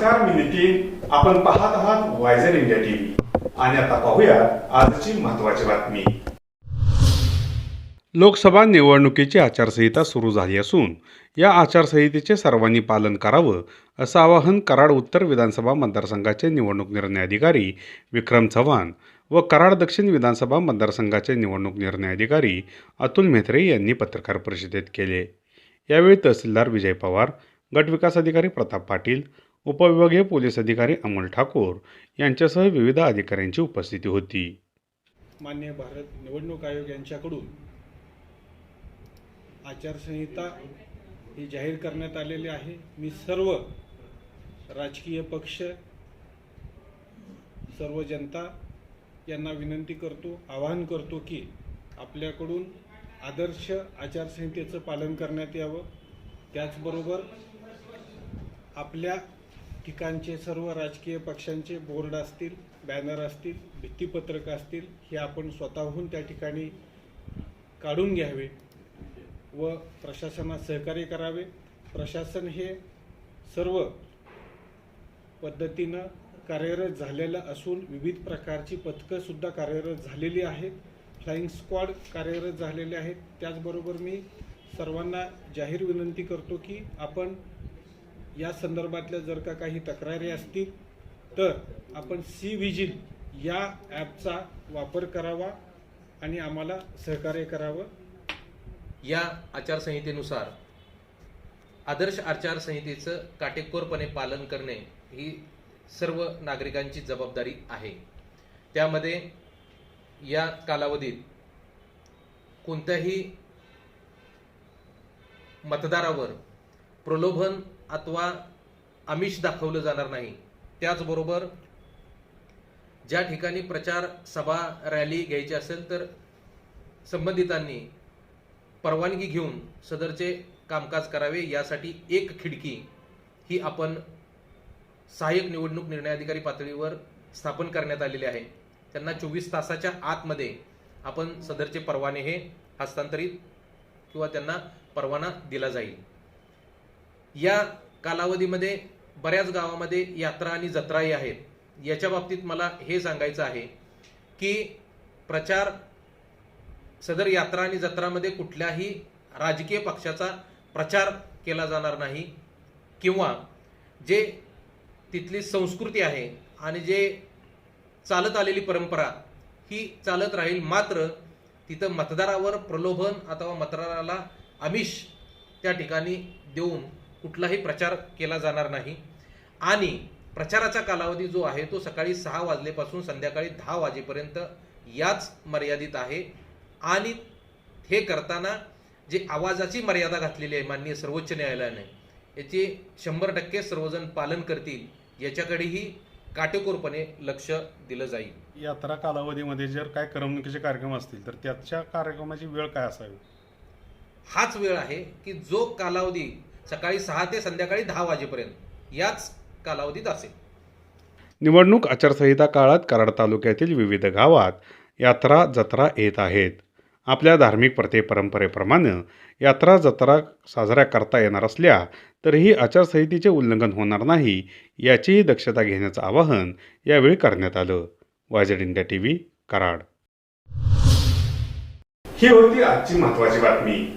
नमस्कार मी नितीन. आपण पाहत आहात वायझर इंडिया टीव्ही आणि आता पाहूया आजची महत्वाची बातमी. लोकसभा निवडणुकीची आचारसंहिता सुरू झाली असून या आचारसंहितेचे सर्वांनी पालन करावं असं आवाहन कराड उत्तर विधानसभा मतदारसंघाचे निवडणूक निर्णय अधिकारी विक्रम चव्हाण व कराड दक्षिण विधानसभा मतदारसंघाचे निवडणूक निर्णय अधिकारी अतुल मेहत्रे यांनी पत्रकार परिषदेत केले. यावेळी तहसीलदार विजय पवार गटविकास अधिकारी प्रताप पाटील उपविभागीय पोलीस अधिकारी अमोल ठाकूर यांच्यासह विविध अधिकाऱ्यांची उपस्थिती होती. मान्य भारत निवडणूक आयोग यांच्याकडून आचारसंहिता ही जाहीर करण्यात आलेली आहे. मी सर्व राजकीय पक्ष सर्व जनता यांना विनंती करतो आवाहन करतो की आपल्याकडून आदर्श आचारसंहितेचं पालन करण्यात यावं. त्याचबरोबर आपल्या ठिकाणचे सर्व राजकीय पक्षांचे बोर्ड असतील बॅनर असतील भित्तीपत्रक असतील हे आपण स्वतःहून त्या ठिकाणी काढून घ्यावे व प्रशासनात सहकार्य करावे. प्रशासन हे सर्व पद्धतीनं कार्यरत झालेलं असून विविध प्रकारची पथकंसुद्धा कार्यरत झालेली आहेत. फ्लाईंग स्क्वॉड कार्यरत झालेले आहेत. त्याचबरोबर मी सर्वांना जाहीर विनंती करतो की आपण या संदर्भातल्या जर का काही तक्रारी असतील तर आपण सी व्हिजिल या ॲपचा वापर करावा आणि आम्हाला सहकार्य करावं. या आचारसंहितेनुसार आदर्श आचारसंहितेचं काटेकोरपणे पालन करणे ही सर्व नागरिकांची जबाबदारी आहे. त्यामध्ये या कालावधीत कोणत्याही मतदारावर प्रलोभन अथवा आमिष दाखवलं जाणार नाही. त्याचबरोबर ज्या ठिकाणी प्रचार सभा रॅली घ्यायची असेल तर संबंधितांनी परवानगी घेऊन सदरचे कामकाज करावे. यासाठी एक खिडकी ही आपण सहाय्यक निवडणूक निर्णय अधिकारी पातळीवर स्थापन करण्यात आलेली आहे. त्यांना चोवीस तासाच्या आतमध्ये आपण सदरचे परवाने हे हस्तांतरित किंवा त्यांना परवाना दिला जाईल. या कालावधीमध्ये बऱ्याच गावामध्ये यात्रा आणि जत्राही आहेत. याच्या बाबतीत मला हे सांगायचं आहे की प्रचार सदर यात्रा आणि जत्रामध्ये कुठल्याही राजकीय पक्षाचा प्रचार केला जाणार नाही किंवा जे तिथली संस्कृती आहे आणि जे चालत आलेली परंपरा ही चालत राहील मात्र तिथं मतदारावर प्रलोभन अथवा मतदाराला आमिष त्या ठिकाणी देऊन कुठलाही प्रचार केला जाणार नाही. आणि प्रचाराचा कालावधी जो आहे तो सकाळी सहा वाजलेपासून संध्याकाळी दहा वाजेपर्यंत याच मर्यादित आहे. आणि हे करताना जे आवाजाची मर्यादा घातलेली आहे माननीय सर्वोच्च न्यायालयाने याचे शंभर टक्के सर्वजण पालन करतील याच्याकडेही काटेकोरपणे लक्ष दिलं जाईल. यात्रा कालावधीमध्ये जर काय करमणुकीचे कार्यक्रम असतील तर त्याच्या कार्यक्रमाची वेळ काय असावी? हाच वेळ आहे की जो कालावधी सकाळी सहा ते संध्याकाळी दहा वाजेपर्यंत. याच कालावधीत असेल. निवडणूक आचारसंहिता काळात कराड तालुक्यातील विविध गावात यात्रा जत्रा येत आहेत. आपल्या धार्मिक प्रथे परंपरेप्रमाणे यात्रा जत्रा साजऱ्या करता येणार असल्या तरीही आचारसंहितेचे उल्लंघन होणार नाही याचीही दक्षता घेण्याचं आवाहन यावेळी करण्यात आलं. वाजेड इंडिया टी व्ही कराड. ही होती आजची महत्वाची बातमी.